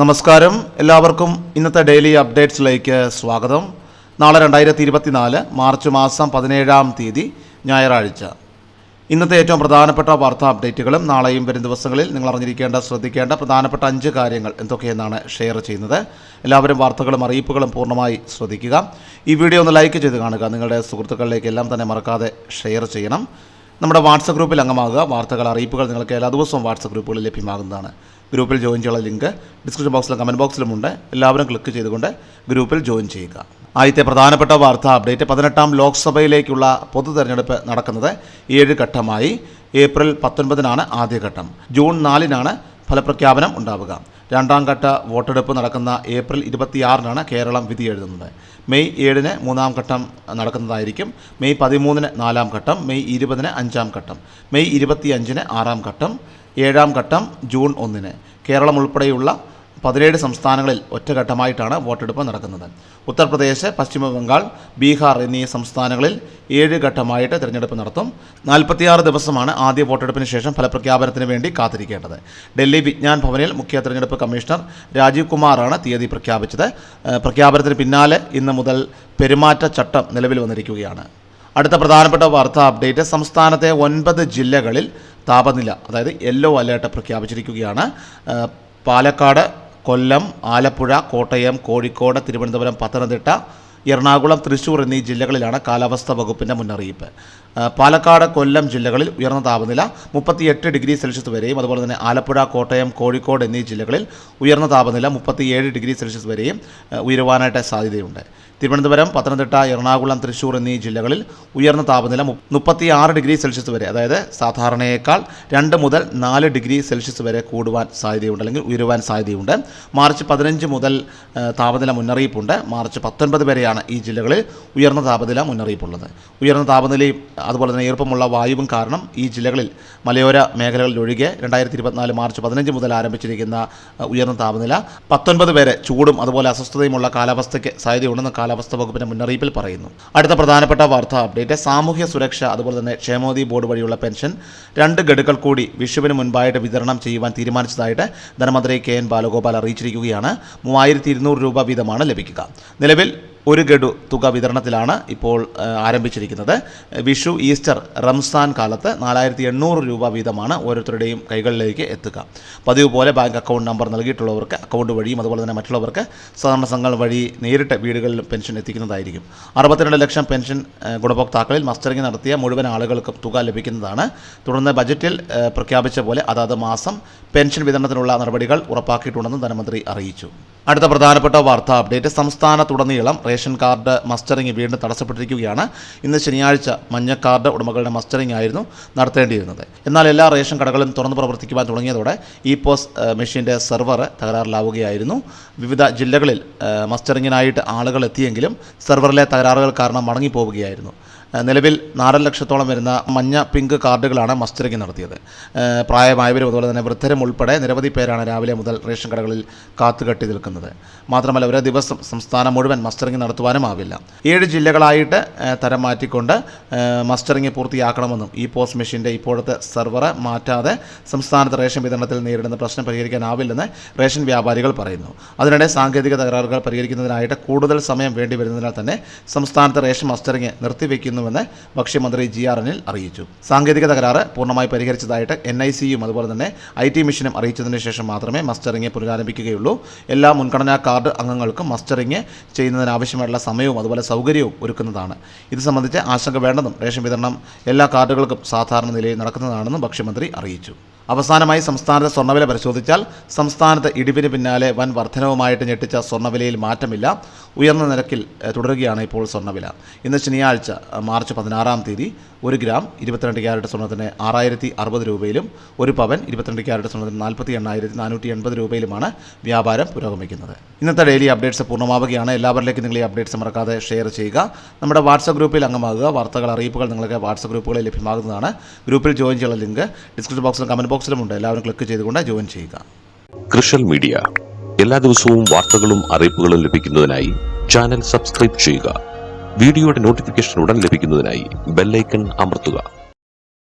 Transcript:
നമസ്കാരം. എല്ലാവർക്കും ഇന്നത്തെ ഡെയിലി അപ്ഡേറ്റ്സിലേക്ക് സ്വാഗതം. നാളെ രണ്ടായിരത്തി ഇരുപത്തിനാല് മാർച്ച് മാസം പതിനേഴാം തീയതി ഞായറാഴ്ച. ഇന്നത്തെ ഏറ്റവും പ്രധാനപ്പെട്ട വാർത്താ അപ്ഡേറ്റുകളും നാളെയും വരും ദിവസങ്ങളിൽ നിങ്ങൾ അറിഞ്ഞിരിക്കേണ്ട ശ്രദ്ധിക്കേണ്ട പ്രധാനപ്പെട്ട അഞ്ച് കാര്യങ്ങൾ എന്തൊക്കെയെന്നാണ് ഷെയർ ചെയ്യുന്നത്. എല്ലാവരും വാർത്തകളും അറിയിപ്പുകളും പൂർണമായി ശ്രദ്ധിക്കുക. ഈ വീഡിയോ ഒന്ന് ലൈക്ക് ചെയ്ത് കാണുക. നിങ്ങളുടെ സുഹൃത്തുക്കളിലേക്ക് എല്ലാം തന്നെ മറക്കാതെ ഷെയർ ചെയ്യണം. നമ്മുടെ വാട്സപ്പ് ഗ്രൂപ്പിൽ അംഗമാകുക. വാർത്തകൾ അറിയിപ്പുകൾ നിങ്ങൾക്ക് എല്ലാ ദിവസവും വാട്സപ്പ് ഗ്രൂപ്പുകളിൽ ലഭ്യമാകുന്നതാണ്. ഗ്രൂപ്പിൽ ജോയിൻ ചെയ്യാനുള്ള ലിങ്ക് ഡിസ്ക്രിപ്ഷൻ ബോക്സിലും കമന്റ് ബോക്സിലുമുണ്ട് എല്ലാവരും ക്ലിക്ക് ചെയ്തുകൊണ്ട് ഗ്രൂപ്പിൽ ജോയിൻ ചെയ്യുക. ആദ്യത്തെ പ്രധാനപ്പെട്ട വാർത്താ അപ്ഡേറ്റ് പതിനെട്ടാം ലോക്സഭയിലേക്കുള്ള പൊതു തെരഞ്ഞെടുപ്പ് നടക്കുന്നത് ഏഴ് ഘട്ടമായി. ഏപ്രിൽ പത്തൊൻപതിനാണ് ആദ്യഘട്ടം. ജൂൺ നാലിനാണ് ഫലപ്രഖ്യാപനം ഉണ്ടാവുക. രണ്ടാം ഘട്ട വോട്ടെടുപ്പ് നടക്കുന്ന ഏപ്രിൽ ഇരുപത്തിയാറിനാണ് കേരളം വിധി എഴുതുന്നത്. മെയ് ഏഴിന് മൂന്നാം ഘട്ടം നടക്കുന്നതായിരിക്കും. മെയ് പതിമൂന്നിന് നാലാം ഘട്ടം. മെയ് ഇരുപതിന് അഞ്ചാം ഘട്ടം. മെയ് ഇരുപത്തിയഞ്ചിന് ആറാം ഘട്ടം. ഏഴാം ഘട്ടം ജൂൺ ഒന്നിന്. കേരളം ഉൾപ്പെടെയുള്ള പതിനേഴ് സംസ്ഥാനങ്ങളിൽ ഒറ്റഘട്ടമായിട്ടാണ് വോട്ടെടുപ്പ് നടക്കുന്നത്. ഉത്തർപ്രദേശ് പശ്ചിമബംഗാൾ ബീഹാർ എന്നീ സംസ്ഥാനങ്ങളിൽ ഏഴ് ഘട്ടമായിട്ട് തിരഞ്ഞെടുപ്പ് നടത്തും. നാൽപ്പത്തിയാറ് ദിവസമാണ് ആദ്യ വോട്ടെടുപ്പിന് ശേഷം ഫലപ്രഖ്യാപനത്തിന് വേണ്ടി കാത്തിരിക്കേണ്ടത്. ഡൽഹി വിജ്ഞാൻ ഭവനിൽ മുഖ്യ തിരഞ്ഞെടുപ്പ് കമ്മീഷണർ രാജീവ് കുമാറാണ് തീയതി പ്രഖ്യാപിച്ചത്. പ്രഖ്യാപനത്തിന് പിന്നാലെ ഇന്ന് മുതൽ പെരുമാറ്റച്ചട്ടം നിലവിൽ വന്നിരിക്കുകയാണ്. അടുത്ത പ്രധാനപ്പെട്ട വാർത്താ അപ്ഡേറ്റ് സംസ്ഥാനത്തെ ഒൻപത് ജില്ലകളിൽ താപനില അതായത് യെല്ലോ അലേർട്ട് പ്രഖ്യാപിച്ചിരിക്കുകയാണ്. പാലക്കാട് കൊല്ലം ആലപ്പുഴ കോട്ടയം കോഴിക്കോട് തിരുവനന്തപുരം പത്തനംതിട്ട എറണാകുളം തൃശ്ശൂർ എന്നീ ജില്ലകളിലാണ് കാലാവസ്ഥാ വകുപ്പിന്റെ മുന്നറിയിപ്പ്. പാലക്കാട് കൊല്ലം ജില്ലകളിൽ ഉയർന്ന താപനില മുപ്പത്തിയെട്ട് ഡിഗ്രി സെൽഷ്യസ് വരെയും അതുപോലെ തന്നെ ആലപ്പുഴ കോട്ടയം കോഴിക്കോട് എന്നീ ജില്ലകളിൽ ഉയർന്ന താപനില മുപ്പത്തിയേഴ് ഡിഗ്രി സെൽഷ്യസ് വരെയും ഉയരുവാനായിട്ട് സാധ്യതയുണ്ട്. തിരുവനന്തപുരം പത്തനംതിട്ട എറണാകുളം തൃശൂർ എന്നീ ജില്ലകളിൽ ഉയർന്ന താപനില മുപ്പത്തിയാറ് ഡിഗ്രി സെൽഷ്യസ് വരെ അതായത് സാധാരണയേക്കാൾ രണ്ട് മുതൽ നാല് ഡിഗ്രി സെൽഷ്യസ് വരെ കൂടുവാൻ സാധ്യതയുണ്ട് അല്ലെങ്കിൽ ഉയരുവാൻ സാധ്യതയുണ്ട്. മാർച്ച് പതിനഞ്ച് മുതൽ താപനില മുന്നറിയിപ്പുണ്ട്. മാർച്ച് പത്തൊൻപത് വരെയാണ് ഈ ജില്ലകളിൽ ഉയർന്ന താപനില മുന്നറിയിപ്പുള്ളത്. ഉയർന്ന താപനിലയും അതുപോലെ തന്നെ ഈർപ്പമുള്ള വായുവും കാരണം ഈ ജില്ലകളിൽ മലയോര മേഖലകളിൽ ഒഴികെ രണ്ടായിരത്തി ഇരുപത്തിനാല് മാർച്ച് പതിനഞ്ച് മുതൽ ആരംഭിച്ചിരിക്കുന്ന ഉയർന്ന താപനില പത്തൊൻപത് വരെ ചൂടും അതുപോലെ അസ്വസ്ഥതയുമുള്ള കാലാവസ്ഥയ്ക്ക് സാധ്യതയുണ്ടെന്ന് കാലാവസ്ഥാ വകുപ്പിന്റെ മുന്നറിയിപ്പിൽ പറയുന്നു. അടുത്ത പ്രധാനപ്പെട്ട വാർത്താ അപ്ഡേറ്റ് സാമൂഹ്യ സുരക്ഷ അതുപോലെ തന്നെ ക്ഷേമോദി ബോർഡ് വഴിയുള്ള പെൻഷൻ രണ്ട് ഗഡുക്കൾ കൂടി വിഷുവിന് മുൻപായിട്ട് വിതരണം ചെയ്യുവാൻ തീരുമാനിച്ചതായിട്ട് ധനമന്ത്രി കെ എൻ ബാലഗോപാൽ അറിയിച്ചിരിക്കുകയാണ്. മൂവായിരത്തി രൂപ വീതമാണ് ലഭിക്കുക. നിലവിൽ ഒരു ഗഡു തുക വിതരണത്തിലാണ് ഇപ്പോൾ ആരംഭിച്ചിരിക്കുന്നത്. വിഷു ഈസ്റ്റർ റംസാൻ കാലത്ത് നാലായിരത്തി എണ്ണൂറ് രൂപ വീതമാണ് ഓരോരുത്തരുടെയും കൈകളിലേക്ക് എത്തുക. പതിവ് പോലെ ബാങ്ക് അക്കൗണ്ട് നമ്പർ നൽകിയിട്ടുള്ളവർക്ക് അക്കൗണ്ട് വഴിയും അതുപോലെ തന്നെ മറ്റുള്ളവർക്ക് സഹകരണ സംഘങ്ങൾ വഴി നേരിട്ട് വീടുകളിൽ പെൻഷൻ എത്തിക്കുന്നതായിരിക്കും. അറുപത്തിരണ്ട് ലക്ഷം പെൻഷൻ ഗുണഭോക്താക്കളിൽ മസ്റ്ററിംഗ് നടത്തിയ മുഴുവൻ ആളുകൾക്കും തുക ലഭിക്കുന്നതാണ്. തുടർന്ന് ബജറ്റിൽ പ്രഖ്യാപിച്ച പോലെ അതാത് മാസം പെൻഷൻ വിതരണത്തിനുള്ള നടപടികൾ ഉറപ്പാക്കിയിട്ടുണ്ടെന്നും ധനമന്ത്രി അറിയിച്ചു. അടുത്ത പ്രധാനപ്പെട്ട വാർത്താ അപ്ഡേറ്റ് സംസ്ഥാനത്തുടനീളം റേഷൻ കാർഡ് മസ്റ്ററിംഗ് വീണ്ടും തടസ്സപ്പെട്ടിരിക്കുകയാണ്. ഇന്ന് ശനിയാഴ്ച മഞ്ഞ കാർഡ് ഉടമകളുടെ മസ്റ്ററിംഗ് ആയിരുന്നു നടത്തേണ്ടിയിരുന്നത്. എന്നാൽ എല്ലാ റേഷൻ കടകളും തുറന്നു പ്രവർത്തിക്കുവാൻ തുടങ്ങിയതോടെ ഇ പോസ് മെഷീന്റെ സെർവർ തകരാറിലാവുകയായിരുന്നു. വിവിധ ജില്ലകളിൽ മസ്റ്ററിങ്ങിനായിട്ട് ആളുകൾ എത്തിയെങ്കിലും സെർവറിലെ തകരാറുകൾ കാരണം മടങ്ങിപ്പോവുകയായിരുന്നു. നിലവിൽ നാലര ലക്ഷത്തോളം വരുന്ന മഞ്ഞ പിങ്ക് കാർഡുകളാണ് മസ്റ്ററിംഗ് നടത്തിയത്. പ്രായമായവരും അതുപോലെ തന്നെ വൃദ്ധരും ഉൾപ്പെടെ നിരവധി പേരാണ് രാവിലെ മുതൽ റേഷൻ കടകളിൽ കാത്തുകെട്ടി നിൽക്കുന്നത്. മാത്രമല്ല ഒരേ ദിവസം സംസ്ഥാനം മുഴുവൻ മസ്റ്ററിംഗ് നടത്തുവാനും ആവില്ല. ഏഴ് ജില്ലകളായിട്ട് തരം മാറ്റിക്കൊണ്ട് മസ്റ്ററിങ് പൂർത്തിയാക്കണമെന്നും ഈ പോസ്റ്റ് മെഷീന്റെ ഇപ്പോഴത്തെ സെർവർ മാറ്റാതെ സംസ്ഥാനത്ത് റേഷൻ വിതരണത്തിൽ നേരിടുന്ന പ്രശ്നം പരിഹരിക്കാനാവില്ലെന്ന് റേഷൻ വ്യാപാരികൾ പറയുന്നു. അതിനിടെ സാങ്കേതിക തകരാറുകൾ പരിഹരിക്കുന്നതിനായിട്ട് കൂടുതൽ സമയം വേണ്ടി വരുന്നതിനാൽ തന്നെ സംസ്ഥാനത്ത് റേഷൻ മസ്റ്ററിംഗ് നിർത്തിവെക്കുന്നുവെന്ന് ഭക്ഷ്യമന്ത്രി ജി ആർ അനിൽ അറിയിച്ചു. സാങ്കേതിക തകരാറ് പൂർണമായി പരിഹരിച്ചതായിട്ട് എൻ ഐ സിയും അതുപോലെ തന്നെ ഐ ടി മിഷനും അറിയിച്ചതിന് ശേഷം മാത്രമേ മസ്റ്ററിംഗ് പുനരാരംഭിക്കുകയുള്ളൂ. എല്ലാ മുൻഗണനാ കാർഡ് അംഗങ്ങൾക്കും മസ്റ്ററിംഗ് ചെയ്യുന്നതിനാവശ്യമായിട്ടുള്ള സമയവും അതുപോലെ സൗകര്യവും ഒരുക്കുന്നതാണ്. ഇത് സംബന്ധിച്ച് ആശങ്ക വേണ്ടെന്നും റേഷൻ വിതരണം എല്ലാ കാർഡുകൾക്കും സാധാരണ നിലയിൽ നടക്കുന്നതാണെന്നും ഭക്ഷ്യമന്ത്രി അറിയിച്ചു. അവസാനമായി സംസ്ഥാനത്തെ സ്വർണവില പരിശോധിച്ചാൽ സംസ്ഥാനത്ത് ഇടിവിന് പിന്നാലെ വൻ വർധനവുമായിട്ട് ഞെട്ടിച്ച സ്വർണവിലയിൽ മാറ്റമില്ല. ഉയർന്ന നിരക്കിൽ തുടരുകയാണ് ഇപ്പോൾ സ്വർണവില. ഇന്ന് ശനിയാഴ്ച മാർച്ച് പതിനാറാം തീയതി ഒരു ഗ്രാം ഇരുപത്തിരണ്ട് ക്യാരറ്റ് സ്വർണത്തിന് ആറായിരത്തി അറുപത് രൂപയിലും ഒരു പവൻ ഇരുപത്തിരണ്ട് ക്യാരറ്റ് സ്വർണത്തിന് നാൽപ്പത്തി എണ്ണായിരത്തി നാനൂറ്റി എൺപത് രൂപയിലുമാണ് വ്യാപാരം പുരോഗമിക്കുന്നത്. ഇന്നത്തെ ഡെയിലി അപ്ഡേറ്റ്സ് പൂർണമാവുകയാണ്. എല്ലാവരിലേക്കും നിങ്ങൾ ഈ അപ്ഡേറ്റ്സ് മറക്കാതെ ഷെയർ ചെയ്യുക. നമ്മുടെ വാട്സപ്പ് ഗ്രൂപ്പിൽ അംഗമാകുക. വാർത്തകൾ അറിയിപ്പുകൾ നിങ്ങൾക്ക് വാട്സപ്പ് ഗ്രൂപ്പുകളിൽ ലഭ്യമാകുന്നതാണ്. ഗ്രൂപ്പിൽ ജോയിൻ ചെയ്യാനുള്ള ലിങ്ക് ഡിസ്ക്രിപ്ഷൻ ബോക്സിൽ കമന്റ് ബോക്സിലുമുണ്ട്. എല്ലാവരും ക്ലിക്ക് ചെയ്തുകൊണ്ട് ജോയിൻ ചെയ്യുക. കൃഷൽ മീഡിയ. എല്ലാ ദിവസവും വാർത്തകളും അറിയിപ്പുകളും ലഭിക്കുന്നതിനായി ചാനൽ സബ്സ്ക്രൈബ് ചെയ്യുക. വീഡിയോയുടെ നോട്ടിഫിക്കേഷൻ ഉടൻ ലഭിക്കുന്നതിനായി ബെല്ലൈക്കൺ അമർത്തുക.